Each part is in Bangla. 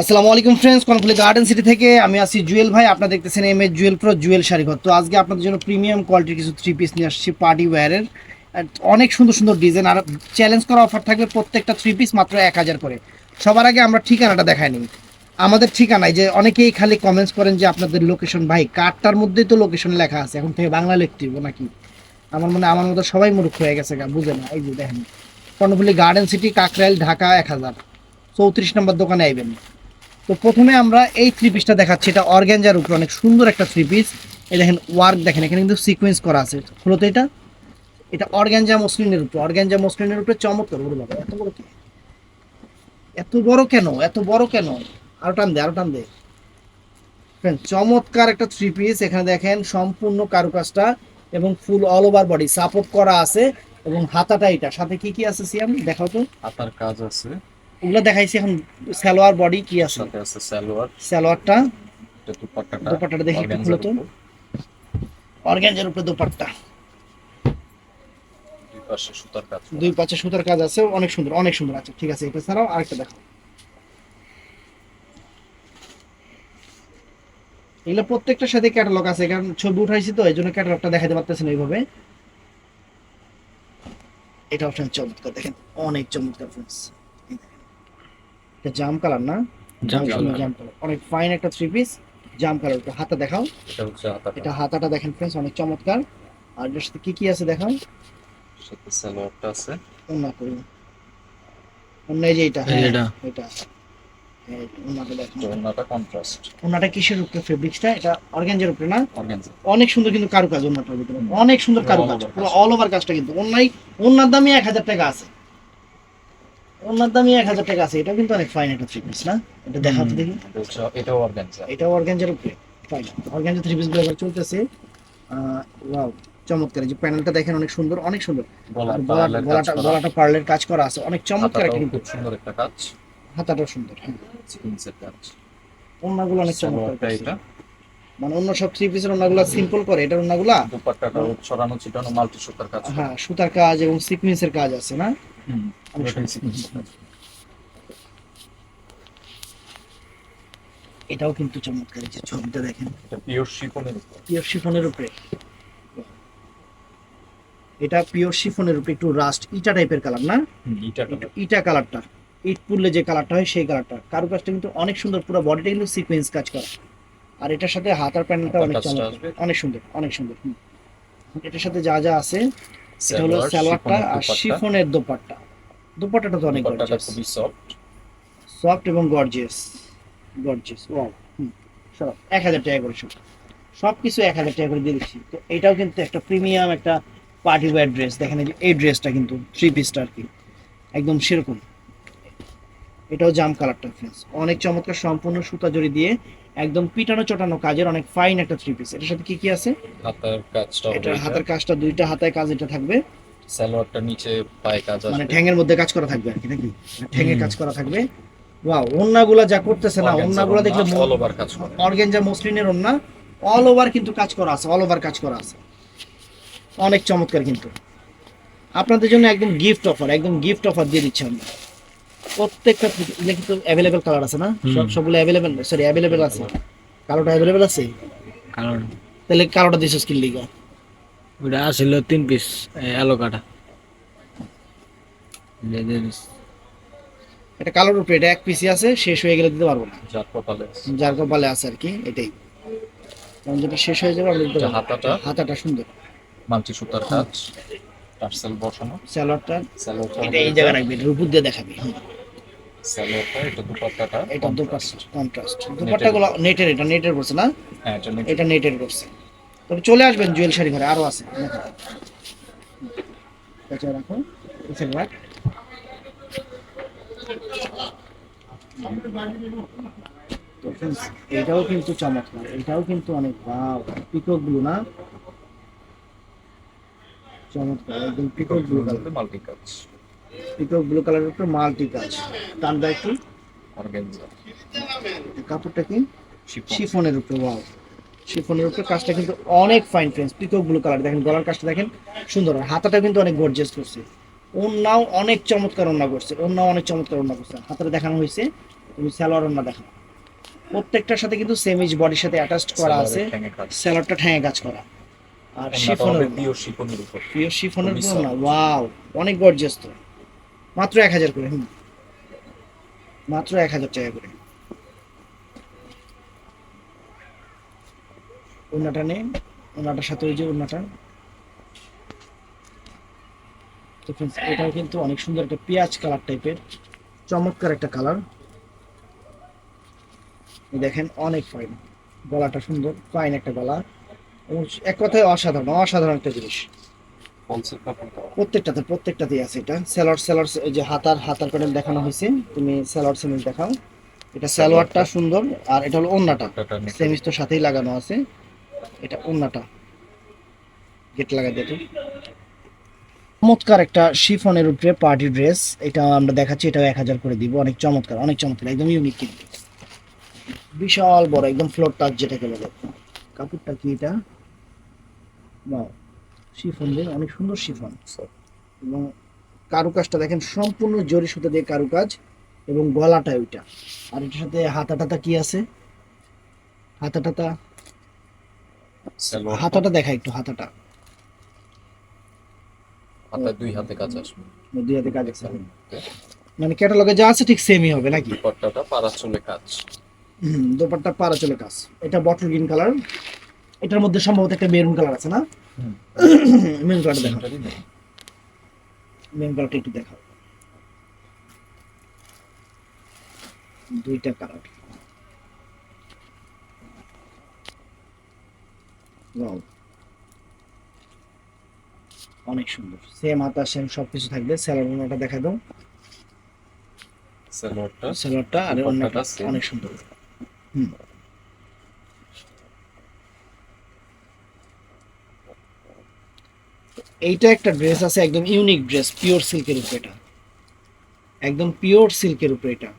আসসালামু আলাইকুম ফ্রেন্ডস কনফুলি গার্ডেন সিটি থেকে আমি আছি জুয়েল ভাই। আপনারা দেখতেছেন M A Jewel pro Jewel শাড়িঘর। তো আজকে আপনাদের জন্য প্রিমিয়াম কোয়ালিটির কিছু থ্রি পিস নিয়ে আসছি পার্টি ওয়্যারের অনেক সুন্দর সুন্দর ডিজাইন আর চ্যালেঞ্জ করা অফার থাকবে প্রত্যেকটা থ্রি পিস মাত্র এক হাজার করে। সবার আগে আমরা ঠিকানাটা দেখাই নিই। আমাদের ঠিকানায় যে অনেকেই খালি কমেন্টস করেন যে আপনাদের লোকেশন ভাই, কার্ডটার মধ্যেই তো লোকেশন লেখা আছে। এখন থেকে বাংলা লিখতে হইবো নাকি? আমার মনে, আমার মতো সবাই মূর্খ হয়ে গেছে গা, বুঝে না। এই যে দেখেন, কর্ণফুলি গার্ডেন সিটি কাকরাইল, ঢাকা এক হাজার। চৌত্রিশ নম্বর দোকানে আইবেন। তো প্রথমে আমরা এই থ্রি পিসটা দেখাচ্ছি। এটা অর্গ্যানজার উপরে অনেক সুন্দর একটা থ্রি পিস এই দেখেন ওয়ার্ক দেখেন, এখানে কিন্তু সিকোয়েন্স করা আছে। হলো এটা এটা অর্গ্যানজা মসলিনের উপরে। অর্গ্যানজা মসলিনের উপরে চমৎকার এত বড় কি? এত বড় কেন? এত বড় কেন? আরও টান দে, আরও টান দে। চমৎকার একটা থ্রি পিস এখানে দেখেন, সম্পূর্ণ কারুকাজটা এবং full all over body support করা আছে এবং হাতাটা এটা। সাথে কি কি আছে, সিয়াম? দেখাও তো। হাতার কাজ আছে। ওগুলো দেখাইছি এখন সালোয়ার বডি কি আছে? আছে সালোয়ার। সালোয়ারটা দুপাট্টাটা দোপাট্টাটা দেখি একটু খুলো তো উপর, অর্গ্যানজার উপরে দোপাট্টা। দুই পাশে সুতার কাজ আছে অনেক সুন্দর অনেক সুন্দর আছে। ঠিক আছে এটা ছাড়াও আরেকটা দেখো এগুলো প্রত্যেকটার সাথে ক্যাটালগ আছে কারণ ছবি উঠাইছি তো এই জন্য ক্যাটালগটা দেখাতে পারতেছেন এইভাবে এটা অপশন চমৎকার দেখেন অনেক চমৎকার ফ্রেন্ডস এটা জাম কালার না? জাম অনেক সুন্দর কালার। অনেক ফাইন একটা থ্রি পিস জাম কালার। হাতা দেখাও। এটা হাতাটা। দেখেন ফ্রেন্ডস অনেক চমৎকার। আর সাথে কি কি আছে দেখাও? সাথে সালোয়ারটা আছে। অন্য করি। অন্য এই যে এটা এই হ্যাঁ, এটা। এটা অনেক সুন্দর কিন্তু কারুকাজ অন্যটার ভিতরে। অনেক সুন্দর কারুকাজ। পুরো অল ওভার কাজটা কিন্তু। অন্যায় অন্যার দামই এক হাজার টাকা আছে। অন্যার দামই এক হাজার টাকা আছে এটা কিন্তু অনেক ফাইন একটা থ্রি পিস না? এটা দেখাও তো দেখি। এটাও অর্গানজা এটাও অর্গানজার উপরে ফাইন অর্গানজা থ্রি পিসগুলো চলতেছে। ওয়াও চমৎকার। যে প্যানেলটা দেখেন অনেক সুন্দর অনেক সুন্দর। পার্লের কাজ গলাটা করা। গলাটা পার্লের কাজ করা আছে। অনেক চমৎকার একটা কিন্তু। সুন্দর একটা কাজ। হাতাটাও সুন্দর হ্যাঁ। ওন্নাগুলো অনেক চমৎকার এটা। মানে অন্য সব থ্রি পিসের ওন্নাগুলো সিম্পল করে এটার ওন্নাগুলা দুপাট্টাটাও ছড়ানো ছিটানো মাল্টি সুতার কাজ। হ্যাঁ সুতার কাজ এবং সিকুয়েন্সের কাজ আছে না? হুম। এটাও কিন্তু চমৎকার যে ছবিটা দেখেন। এটা পিওর শিফনের উপর। পিওর শিফনের উপরে। এটা পিওর শিফনের উপরে একটু রাস্ট ইটা টাইপের কালার না? একটু ইটা কালারটা ইট পুড়লে যে কালারটা হয় সেই কালারটা কারুকাজটা কিন্তু অনেক সুন্দর পুরো বডিটা কিন্তু সিকোয়েন্স কাজ করা। আর এটার সাথে হাতার প্যানেলটা অনেক চমৎকার। অনেক সুন্দর অনেক সুন্দর হুম। এটার সাথে যা যা আছে এটা হলো সালোয়ারটা আর। শিফনের দোপাট্টা। দোপাট্টাটা তো অনেক গর্জিয়াস খুবই সফট সফট এবং গর্জিয়াস গর্জিয়াস ওয়াও সব এক হাজার টাকা করে সব। সব কিছু এক হাজার টাকা করে দিয়ে দিচ্ছি। তো এটাও কিন্তু একটা প্রিমিয়াম একটা পার্টি ওয়্যার ড্রেস দেখেন এই ড্রেসটা কিন্তু থ্রি পিসটা আর কি। একদম সেরকম। এটাও জাম কালারটা ফ্রেন্ডস অনেক চমৎকার সম্পূর্ণ সুতা জড়ি দিয়ে একদম পিটানো চটানো কাজের অনেক ফাইন একটা থ্রি পিস এটার সাথে কি কি আছে? হাতার কাজটা এটা। হাতের কাজটা দুইটা হাতায় কাজ এটা থাকবে। সালোয়ারটা নিচে পায়ে কাজ মানে আসবে। ঠ্যাঙের মধ্যে কাজ করা থাকবে আর কি নাকি ঠ্যাঙে কাজ করা থাকবে। ওয়াও ওন্নাগুলা যা করতেছে না ওন্নাগুলা দেখলে মন- অল ওভার কাজ করে। অর্গেঞ্জা মসলিনের ওন্না অল ওভার কিন্তু কাজ করা আছে অল ওভার কাজ করা আছে। অনেক চমৎকার কিন্তু। আপনাদের জন্য একদম গিফট অফার একদম গিফট অফার দিয়ে দিচ্ছি আমরা। প্রত্যেকটা এগুলো কিন্তু অ্যাভেলেবেল কালার আছে না? সব সবগুলো অ্যাভেলেবেল সরি অ্যাভেলেবেল আছে। কালোটা অ্যাভেলেবেল আছে? কারণ তাহলে কালোটা দিছো স্কিল লিগা ওটা আসছিল তিন পিস আলো কাটা এটা কালোর উপরে এটা এক পিসি আছে শেষ হয়ে গেলে দিতে পারব না। যার কপালে আছে। যার কপালে আছে আর কি এটাই। কারণ যেটা শেষ হয়ে যাবে আমরা। হাতাটা। হাতাটা সুন্দর। মাল্টি সুতার কাজ। টার্সেল বসানো। স্যালোয়ারটা এটা এই রাখবি উপর দিয়ে দেখাবি। এটা দুপাট্টাটা এটা দুপাট্টা কন্ট্রাস্ট দুপাট্টাগুলো নেটের এটা নেটের করছে না? হ্যাঁ এটা নেটের করছে তবে চলে আসবেন জুয়েল শাড়ি ঘরে আরও আছে। এটা রাখো রাখ এটাও কিন্তু চমৎকার এটাও কিন্তু অনেক ভাব পিকক ব্লু না? চমৎকার একদম পিকক ব্লু কালার মাল্টি কাজ পিকক ব্লু কালারের উপর মাল্টি কাজ টানটা একটু। অর্গানজা। কাপড়টা কি? শিফনের উপরে ওয়াও শিফনের উপরে কাজটা কিন্তু অনেক fine friends peacock blue colour দেখেন গলার কাজটা দেখেন সুন্দর। আর হাতাটা কিন্তু অনেক গর্জিয়াস করছে। ওন্নাও অনেক চমৎকার ওন্না করছে। ওন্নাও অনেক চমৎকার ওন্না করছে। হাতাটা দেখানো হয়েছে তুমি সালোয়ার ওন্না দেখো প্রত্যেকটার সাথে কিন্তু সেমিজ বডির সাথে অ্যাটাচড করা আছে। স্যালোয়ারটা ঠ্যাঙে কাজ করা। আর শিফনের pure শিফনের উপর। প্রিয় শিফনের উপর না ওয়াও অনেক গর্জিয়াস তো মাত্র এক হাজার করে হুম। মাত্র এক হাজার টাকা করে। ওনাটা নেই ওনাটার সাথে ওই যে ওনাটা তো friends, এটাও কিন্তু অনেক সুন্দর একটা পেঁয়াজ কালার টাইপের চমৎকার একটা কালার দেখেন অনেক ফাইন গলাটা সুন্দর ফাইন একটা গলা। এক কথায় অসাধারণ অসাধারণ একটা জিনিস। প্রত্যেকটাতে প্রত্যেকটাতেই আছে এটা। স্যালোয়ার স্যালোয়ার এই যে হাতার হাতার প্যানেল দেখানো হয়েছে তুমি স্যালোয়ার সেমিজ দেখাও। এটা স্যালোয়ারটা সুন্দর আর এটা হলো ওন্নাটা। সেমিজ তো সাথেই লাগানো আছে। এটা ওন্নাটা। গেট লাগাই দিতে চমৎকার একটা শিফনের উপরে পার্টি ড্রেস এটা আমরা দেখাচ্ছি এটাও এক হাজার করে দিব। অনেক চমৎকার অনেক চমৎকার একদম ইউনিক কিন্তু। বিশাল বড় একদম ফ্লোর টাচ যেটাকে বলে। কাপড়টা কি এটা? Wow, শিফন দিয়ে অনেক সুন্দর শিফন। এবং কারুকাজটা দেখেন সম্পূর্ণ জরি সুতা দিয়ে কারুকাজ এবং গলাটা ওইটা। আর এটার সাথে হাতা টাতা কি আছে? হাতা টাতা? হাতাটা দেখা একটু হাতাটা। হাতায় দুই হাতে কাজ আসবে দুই হাতে কাজ আছে। মানে ক্যাটালগে যা আছে ঠিক সেমই হবে নাকি? দুপাট্টাটা পাড়া চলে কাজ। দোপাট্টা পারা চলে কাজ। এটা বটল গ্রিন কালার এটার মধ্যে সম্ভবত একটা মেরুন কালার আছে না। মেরুন দেখাও। সেন্টারই মেরুন কালারটা একটু দেখাও। দুইটা কালার. অনেক সুন্দর। সেম হাতা সেম সবকিছু থাকবে। স্যালাড দেখা দাও। সালোয়ারটা সালোয়ারটা আর অনেক সুন্দর। এইটা একটা ড্রেস আছে, একদম ইউনিক ড্রেস, পিওর সিল্কের উপরে এটা। একদম পিওর সিল্কের উপরে এটা।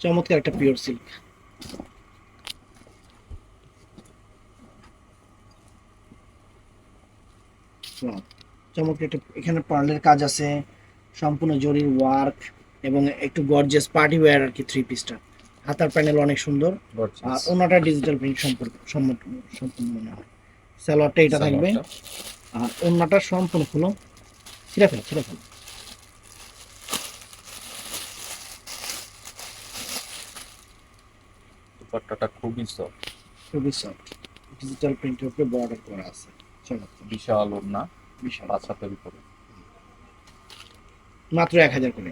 চমৎকার একটা পিওর সিল্ক। চমৎকার একটা, এখানে পার্লের কাজ আছে, সম্পূর্ণ জরির ওয়ার্ক এবং একটু গর্জিয়াস পার্টি ওয়্যার আর কি থ্রি পিসটা হাতার প্যানেল অনেক সুন্দর। আর। ওনাটা ডিজিটাল প্রিন্ট সম্পর্ক সম্পূর্ণ মনে হয়। স্যালোয়ারটা এটা থাকবে। আর ওনাটা সম্পূর্ণ খুলো। ছিঁড়ে ফেলো ছিঁড়ে ফেলো। দুপাট্টাটা খুবই সফট খুবই সফট ডিজিটাল প্রিন্টের উপরে বর্ডার করা আছে। চমৎকার বিশাল ওড়না বিশাল। পাঁচ হাতের উপরে। মাত্র এক হাজার করে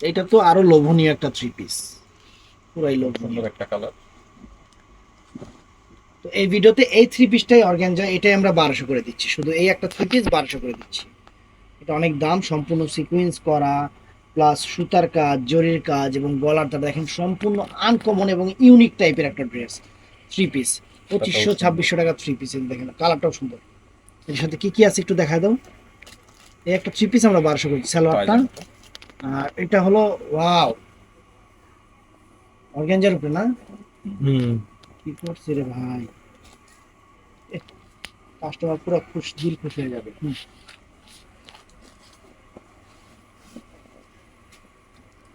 এটা তো আরও লোভনীয় একটা থ্রি পিস পুরাই লোভনীয়। একটা কালার তো এই ভিডিওতে এই থ্রি পিসটাই অর্গানজা এটাই আমরা বারোশো করে দিচ্ছি। শুধু এই একটা থ্রি পিস বারোশো করে দিচ্ছি। এটা অনেক দাম সম্পূর্ণ সিকুয়েন্স করা প্লাস সুতার কাজ জরির কাজ এবং গলারটা দেখেন সম্পূর্ণ আনকমন এবং ইউনিক টাইপের একটা ড্রেস থ্রি পিস পঁচিশশো ছাব্বিশশো টাকা থ্রি পিস দেখেন কালারটাও সুন্দর। এর সাথে কি কি আছে একটু দেখা দাও। এই একটা থ্রি পিস আমরা বারোশো করছি সালোয়ারটা। আর এটা হলো ওয়াও। অর্গানজার উপরে না? হুম। কি করছে রে ভাই? কাস্টমার পুরো খুশ দিল খুশ হয়ে যাবে। হুম।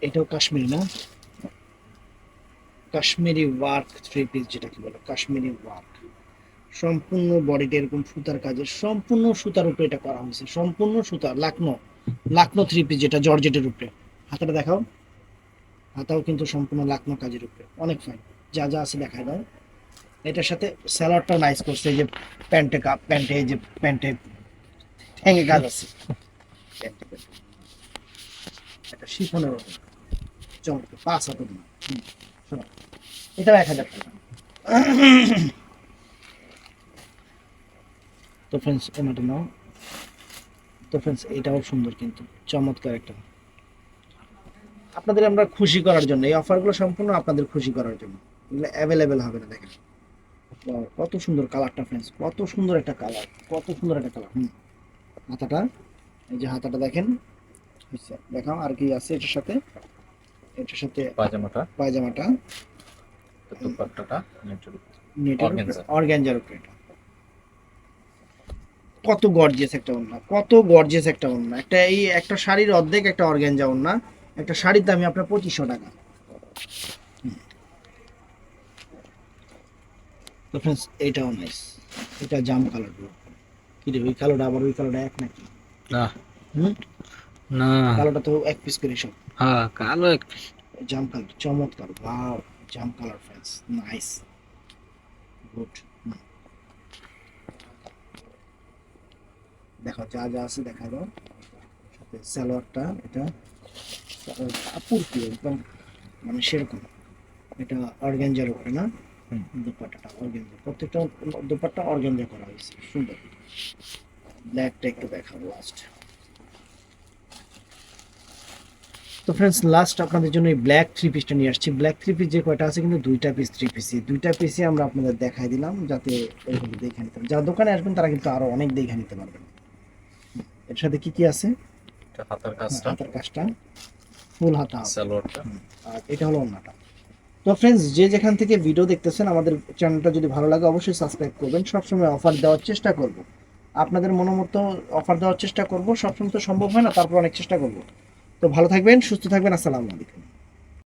এটাও কাশ্মীরি না? কাশ্মীরি ওয়ার্ক থ্রি পিস যেটাকে বলে কাশ্মীরি ওয়ার্ক। সম্পূর্ণ বডিটা এরকম সুতার কাজের সম্পূর্ণ সুতার উপরে এটা করা হয়েছে সম্পূর্ণ সুতার লাকনো। লাকনো থ্রি পিস যেটা জর্জেটের উপরে। হাতাটা দেখাও। হাতাও কিন্তু সম্পূর্ণ লাকনো কাজের উপরে। অনেক ফাইন যা যা আছে দেখায় দাও। এটার সাথে স্যালাডটাও নাইস করছে। যে প্যান্টে কাপ, প্যান্টে যে প্যান্টে ঠ্যাঙে কাজ আছে। শিফনের পাঁচ হাতের না শোনো। এক হাজার টাকা। তো ফ্রেন্ডস এমাটা নাও। তো ফ্রেন্ডস এটাও সুন্দর কিন্তু। চমৎকার একটা আপনাদের আমরা খুশি করার জন্য এই অফারগুলো সম্পূর্ণ আপনাদের খুশি করার জন্য। এগুলো অ্যাভেলেবেল হবে না দেখেন। কত সুন্দর কালারটা ফ্রেন্ডস কত সুন্দর একটা কালার কত সুন্দর একটা কালার হুম। হাতাটা এই যে হাতাটা দেখেন হয়েছে দেখাও আর কি আছে এটার সাথে। এটার সাথে পায়জামাটা। পায়জামাটা। দুপাট্টাটা নেটের উপরে এটা। কত গর্জিয়াস একটা ওন্না কত গর্জিয়াস একটা ওন্না একটা এই একটা শাড়ির অর্ধেক একটা অর্গ্যাঞ্জা ওন্না একটা শাড়ির দামই আপনার পঁচিশশো টাকা। তো ফ্রেন্ডস এইটাও নাইস এটা জাম কালার কি রে ওই কালোটা আবার ওই কালোটা এক নাকি? না। হুম? না। কালোটা তো এক পিস করে সব। হ্যাঁ কালো এক piece। জাম কালার চমৎকার। ওয়াও জাম কালার ফ্রেন্ডস নাইস গুড দেখো যা যা আছে দেখা দাও সাথে সালোয়ারটা এটা আপুরকি একদম মানে সেরকম। এটা অর্গ্যাঞ্জার উপরে না? হুম। দুপাট্টাটা অর্গ্যাঞ্জা প্রত্যেকটা দুপাট্টা অর্গ্যাঞ্জা করা হয়েছে। সুন্দর। ব্ল্যাকটা একটু দেখাবো লাস্ট তো ফ্রেন্ডস লাস্ট আপনাদের জন্য এই ব্ল্যাক থ্রি পিসটা নিয়ে আসছি। ব্ল্যাক থ্রি পিস যে কয়টা আছে কিন্তু দুইটা পিস থ্রি পিসি দুইটা পিসই আমরা আপনাদের দেখাই দিলাম যাতে এরকম দেখে নিতে পারেন যারা দোকানে আসবেন তারা কিন্তু আরও অনেক দেখে নিতে পারবেন। এর সাথে কি কি আছে? এটা হাতার কাজটা। হাতার কাজটা। ফুল হাতা। সালোয়ারটা। আর এটা হলো ওন্নাটা তো ফ্রেন্ডস যে যেখান থেকে ভিডিও দেখতেছেন আমাদের চ্যানেলটা যদি ভালো লাগে অবশ্যই সাবস্ক্রাইব করবেন। সবসময় অফার দেওয়ার চেষ্টা করব। আপনাদের মনমতো অফার দেওয়ার চেষ্টা করব। সবসময় তো সম্ভব হয় না তারপর অনেক চেষ্টা করব। তো ভালো থাকবেন সুস্থ থাকবেন। আসসালামু আলাইকুম।